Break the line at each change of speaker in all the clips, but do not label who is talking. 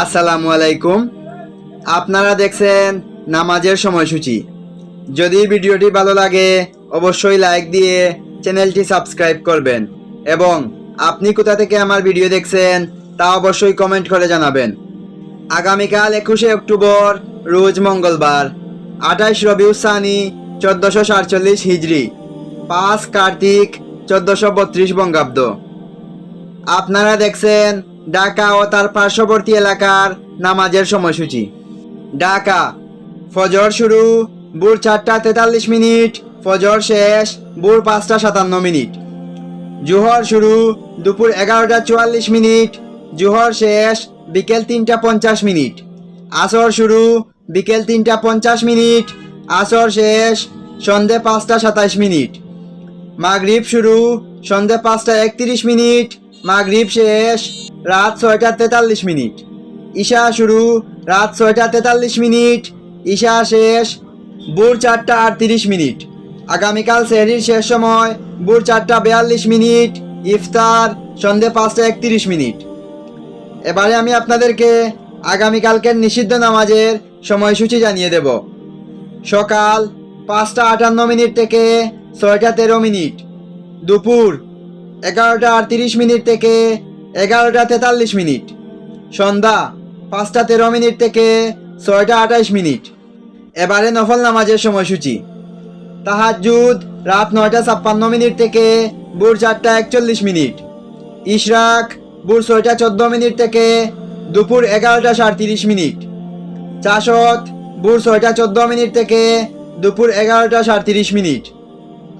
আসসালামু আলাইকুম। আপনারা দেখছেন নামাজের সময়সূচি। যদি ভিডিওটি ভালো লাগে, অবশ্যই লাইক দিয়ে চ্যানেলটি সাবস্ক্রাইব করবেন। এবং আপনি কোথা থেকে আমার ভিডিও দেখছেন, তা অবশ্যই কমেন্ট করে জানাবেন। আগামীকাল একুশে অক্টোবর, রোজ মঙ্গলবার আঠাইশ রবিউসানি চোদ্দশো সাতচল্লিশ হিজড়ি পাঁচ কার্তিক, চোদ্দশো বত্রিশ বঙ্গাব্দ। আপনারা দেখছেন ঢাকা ও তার পার্শ্ববর্তী এলাকার নামাজের সময়সূচি। ঢাকা, ফজর শুরু, ভোর চারটা তেতাল্লিশ মিনিট, ফজর শেষ, ভোর পাঁচটা সাতান্ন মিনিট। জোহর শুরু, দুপুর এগারোটা চুয়াল্লিশ মিনিট, জোহর শেষ, বিকেল তিনটা পঞ্চাশ মিনিট। আসর শুরু, বিকেল তিনটা পঞ্চাশ মিনিট, আসর শেষ, সন্ধে পাঁচটা সাতাশ মিনিট। মাগরিব শুরু, সন্ধে পাঁচটা একত্রিশ মিনিট, মাগরিব শেষ রাত ছয়টা তেতাল্লিশ মিনিট। ঈশা শুরু, রাত ছয়টা তেতাল্লিশ মিনিট। ঈশা শেষ, ভোর চারটা আটত্রিশ মিনিট। আগামীকাল সেহরির শেষ সময়, ভোর চারটা বিয়াল্লিশ মিনিট। ইফতার, সন্ধে পাঁচটা একত্রিশ মিনিট। এবারে আমি আপনাদেরকে আগামীকালকের নিষিদ্ধ নামাজের সময়সূচি জানিয়ে দেব। সকাল পাঁচটা আটান্ন মিনিট থেকে ছয়টা তেরো মিনিট। দুপুর এগারোটা আটত্রিশ মিনিট থেকে এগারোটা তেতাল্লিশ মিনিট। সন্ধ্যা পাঁচটা তেরো মিনিট থেকে ছয়টা আঠাইশ মিনিট। এবারে নফল নামাজের সময়সূচি। তাহাজুদ রাত নয়টা ছাপ্পান্ন মিনিট থেকে ভোর চারটা একচল্লিশ মিনিট। ইশরাক ভোর ছয়টা চোদ্দ মিনিট থেকে দুপুর এগারোটা সাড়ত্রিশ মিনিট। চাষত ভোর ছয়টা চোদ্দ মিনিট থেকে দুপুর এগারোটা সাড়ত্রিশ মিনিট।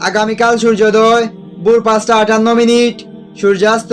আগামীকাল সূর্যোদয় ভোর পাঁচটা আটান্ন মিনিট। সূর্যাস্ত